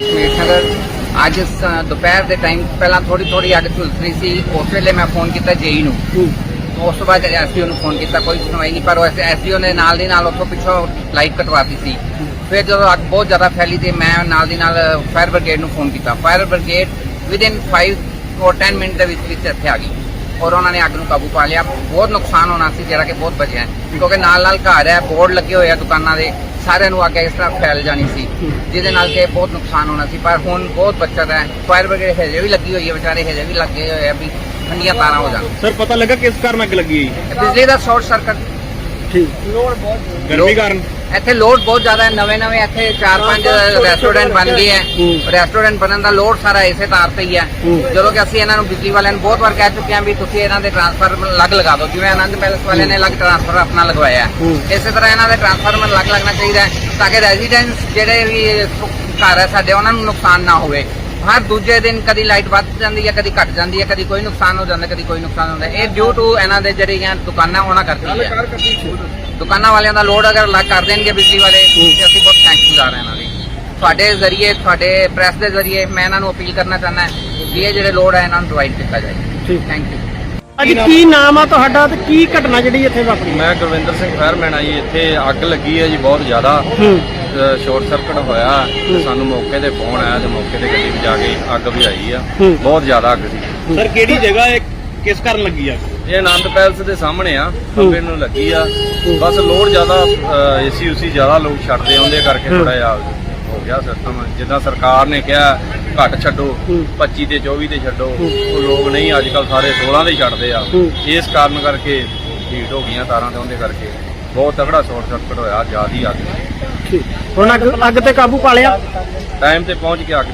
Commissioner ਅੱਜ ਦੁਪਹਿਰ ਦੇ ਟਾਈਮ ਪਹਿਲਾਂ ਥੋੜੀ ਥੋੜੀ ਅੱਗ ਝੁਲਸਣੀ ਸੀ ਉਸ ਵੇਲੇ ਮੈਂ ਫੋਨ ਕੀਤਾ ਜੇਈ ਨੂੰ। ਉਸ ਤੋਂ ਬਾਅਦ ਐਸਡੀਓ ਨੂੰ ਫੋਨ ਕੀਤਾ ਕੋਈ ਸੁਣਵਾਈ ਨਹੀਂ ਪਰ ਉਹ ਐਸਡੀਓ ਨੇ ਨਾਲ ਦੀ ਨਾਲ ਉੱਥੋਂ ਪਿੱਛੋਂ ਲਾਈਟ ਕਟਵਾਤੀ ਸੀ। ਫਿਰ ਜਦੋਂ ਅੱਗ ਬਹੁਤ ਜ਼ਿਆਦਾ ਫੈਲੀ ਤੇ ਮੈਂ ਨਾਲ ਦੀ ਨਾਲ ਫਾਇਰ ਬ੍ਰਿਗੇਡ ਨੂੰ ਫੋਨ ਕੀਤਾ। ਫਾਇਰ ਬ੍ਰਿਗੇਡ ਵਿਦਿਨ 5 ਔਰ 10 ਮਿੰਟ ਦੇ ਵਿੱਚ ਵਿੱਚ ਇੱਥੇ ਆ ਗਈ। ਔਰ ਉਹਨਾਂ ਨੇ ਅੱਗ ਨੂੰ ਕਾਬੂ ਪਾ ਲਿਆ। ਬਹੁਤ ਨੁਕਸਾਨ ਹੋਣਾ ਸੀ ਜਿਹੜਾ ਕਿ ਬਹੁਤ ਬਚਿਆ। ਕਿਉਂਕਿ ਨਾਲ ਨਾਲ ਘਰ ਹੈ ਬੋਰਡ ਲੱਗੇ ਹੋਏ ਆ ਦੁਕਾਨਾਂ ਦੇ। ਸਾਰਿਆਂ ਨੂੰ ਅੱਗ ਇਸ ਤਰ੍ਹਾਂ ਫੈਲ ਜਾਣੀ ਸੀ ਜਿਹਦੇ ਨਾਲ ਕਿ ਬਹੁਤ ਨੁਕਸਾਨ ਹੋਣਾ ਸੀ। ਪਰ ਹੁਣ ਬਹੁਤ ਬਚਤ ਹੈ। ਫਾਇਰ ਬ੍ਰਿਗੇਡ ਹਜੇ ਵੀ ਲੱਗੀ ਹੋਈ ਹੈ ਵਿਚਾਰੇ ਹਜੇ ਵੀ ਲੱਗੇ ਹੋਏ ਆ ਵੀ ਠੰਡੀਆਂ ਤਾਰਾਂ ਹੋ ਜਾਣ। ਸਰ ਪਤਾ ਲੱਗਾ ਕਿਸ ਕਾਰਨ ਅੱਗ ਲੱਗੀ ਹੈ ਬਿਜਲੀ ਦਾ ਸ਼ਾਰਟ ਸਰਕਟ ਗਰਮੀ ਕਾਰਨ। ਇੱਥੇ ਲੋਡ ਬਹੁਤ ਜ਼ਿਆਦਾ ਹੈ ਨਵੇਂ ਨਵੇਂ ਇੱਥੇ ਚਾਰ ਪੰਜ ਰੈਸਟੋਰੈਂਟ ਬਣ ਗਏ ਹੈ। ਰੈਸਟੋਰੈਂਟ ਬਣਨ ਦਾ ਲੋਡ ਸਾਰਾ ਇਸੇ ਤਾਰ ਤੇ ਹੀ ਹੈ। ਜਦੋਂ ਕਿ ਅਸੀਂ ਇਹਨਾਂ ਨੂੰ ਬਿਜਲੀ ਵਾਲਿਆਂ ਨੂੰ ਬਹੁਤ ਵਾਰ ਕਹਿ ਚੁੱਕੇ ਹਾਂ ਵੀ ਤੁਸੀਂ ਇਹਨਾਂ ਦੇ ਟਰਾਂਸਫਾਰਮਰ ਅਲੱਗ ਲਗਾ ਦਿਓ। ਜਿਵੇਂ ਆਨੰਦ ਪੈਲਸ ਵਾਲਿਆਂ ਨੇ ਅਲੱਗ ਟਰਾਂਸਫਰ ਆਪਣਾ ਲਗਵਾਇਆ ਹੈ। ਇਸੇ ਤਰ੍ਹਾਂ ਇਹਨਾਂ ਦੇ ਟਰਾਂਸਫਾਰਮਰ ਅਲੱਗ ਲੱਗਣਾ ਚਾਹੀਦਾ ਹੈ ਤਾਂ ਕਿ ਰੈਜ਼ੀਡੈਂਟਸ ਜਿਹੜੇ ਵੀ ਘਰ ਹੈ ਸਾਡੇ ਉਹਨਾਂ ਨੂੰ ਨੁਕਸਾਨ ਨਾ ਹੋਵੇ। ਹਰ ਦੂਜੇ ਦਿਨ ਕਦੀ ਲਾਈਟ ਵੱਧ ਜਾਂਦੀ ਹੈ ਕਦੀ ਘਟ ਜਾਂਦੀ ਹੈ ਕਦੀ ਕੋਈ ਨੁਕਸਾਨ ਹੋ ਜਾਂਦਾ ਕਦੀ ਕੋਈ ਨੁਕਸਾਨ ਹੁੰਦਾ। ਇਹ ਡਿਊ ਟੂ ਇਹਨਾਂ ਦੇ ਜਿਹੜੀਆਂ ਦੁਕਾਨਾਂ ਉਹਨਾਂ ਕਰਦੀ ਹੈ ਦੁਕਾਨਾਂ ਵਾਲਿਆਂ ਦਾ ਲੋਡ ਅਗਰ ਅਲੱਗ ਕਰ ਦੇਣਗੇ ਬਿਜਲੀ ਵਾਲੇ ਤੇ ਅਸੀਂ ਬਹੁਤ ਥੈਂਕਫੁਲ ਹਾਂ ਇਹਨਾਂ ਲਈ ਤੁਹਾਡੇ ਜ਼ਰੀਏ ਤੁਹਾਡੇ ਪ੍ਰੈਸ ਦੇ ਜ਼ਰੀਏ ਮੈਂ ਇਹਨਾਂ ਨੂੰ ਅਪੀਲ ਕਰਨਾ ਚਾਹੁੰਦਾ ਕਿ ਇਹ ਜਿਹੜੇ ਲੋਡ ਹੈ ਇਹਨਾਂ ਨੂੰ ਪ੍ਰੋਵਾਈਡ ਕੀਤਾ ਜਾਏ। ਠੀਕ। ਥੈਂਕ ਯੂ ਅੱਜ ਕੀ ਨਾਮ ਆ ਤੁਹਾਡਾ ਤੇ ਕੀ ਘਟਨਾ ਜਿਹੜੀ ਇੱਥੇ ਵਾਪਰੀ? ਮੈਂ ਗੁਰਵਿੰਦਰ ਸਿੰਘ ਫਾਇਰਮੈਨ ਆ ਜੀ ਇੱਥੇ ਅੱਗ ਲੱਗੀ ਹੈ ਜੀ ਬਹੁਤ ਜ਼ਿਆਦਾ। ਹੂੰ। ਸ਼ਾਰਟ ਸਰਕਟ ਹੋਇਆ ਤੇ ਸਾਨੂੰ ਮੌਕੇ ਤੇ ਫੋਨ ਆਇਆ ਤੇ ਮੌਕੇ ਤੇ ਗੱਡੀ ਜਾ ਕੇ ਅੱਗ ਬੁਝਾਈ ਆ। ਹੂੰ। ਬਹੁਤ ਜ਼ਿਆਦਾ ਅੱਗ ਸੀ। ਸਰ ਕਿਹੜੀ ਜਗ੍ਹਾ ਹੈ ਕਿਸ ਕਾਰਨ ਲੱਗੀ ਆ ਇਹ ਆਨੰਦ ਪੈਲਸ ਦੇ ਸਾਹਮਣੇ ਆ ਖੰਭੇ ਨੂੰ ਲੱਗੀ ਆ। ਬਸ ਲੋਡ ਜ਼ਿਆਦਾ ਏਸੀ ਉਸੀ ਜ਼ਿਆਦਾ ਲੋਕ ਛੱਡਦੇ ਆ ਉਹਦੇ ਕਰਕੇ ਥੋੜਾ ਜਿਹਾ ਹੋ ਗਿਆ ਸਿਸਟਮ ਜਿੱਦਾਂ ਸਰਕਾਰ ਨੇ ਕਿਹਾ ਘੱਟ ਛੱਡੋ 25 ਤੇ 24 ਤੇ ਛੱਡੋ। ਉਹ ਲੋਕ ਨਹੀਂ ਅੱਜ ਕੱਲ ਸਾਰੇ 16 ਦੇ ਛੱਡਦੇ ਆ। ਇਸ ਕਾਰਨ ਕਰਕੇ ਹੀਟ ਹੋ ਗਈਆਂ ਤਾਰਾਂ ਤੇ ਉਹਦੇ ਕਰਕੇ। ਬਹੁਤ ਤਗੜਾ ਸ਼ਾਰਟ ਸਰਕਟ ਹੋਇਆ ਜਿਆਦੀ ਅੱਗ ਠੀਕ। ਹੁਣ ਅੱਗ ਅੱਗ ਤੇ ਕਾਬੂ ਪਾ ਲਿਆ? ਟਾਈਮ ਤੇ ਪਹੁੰਚ ਕੇ ਅੱਗ ਤੇ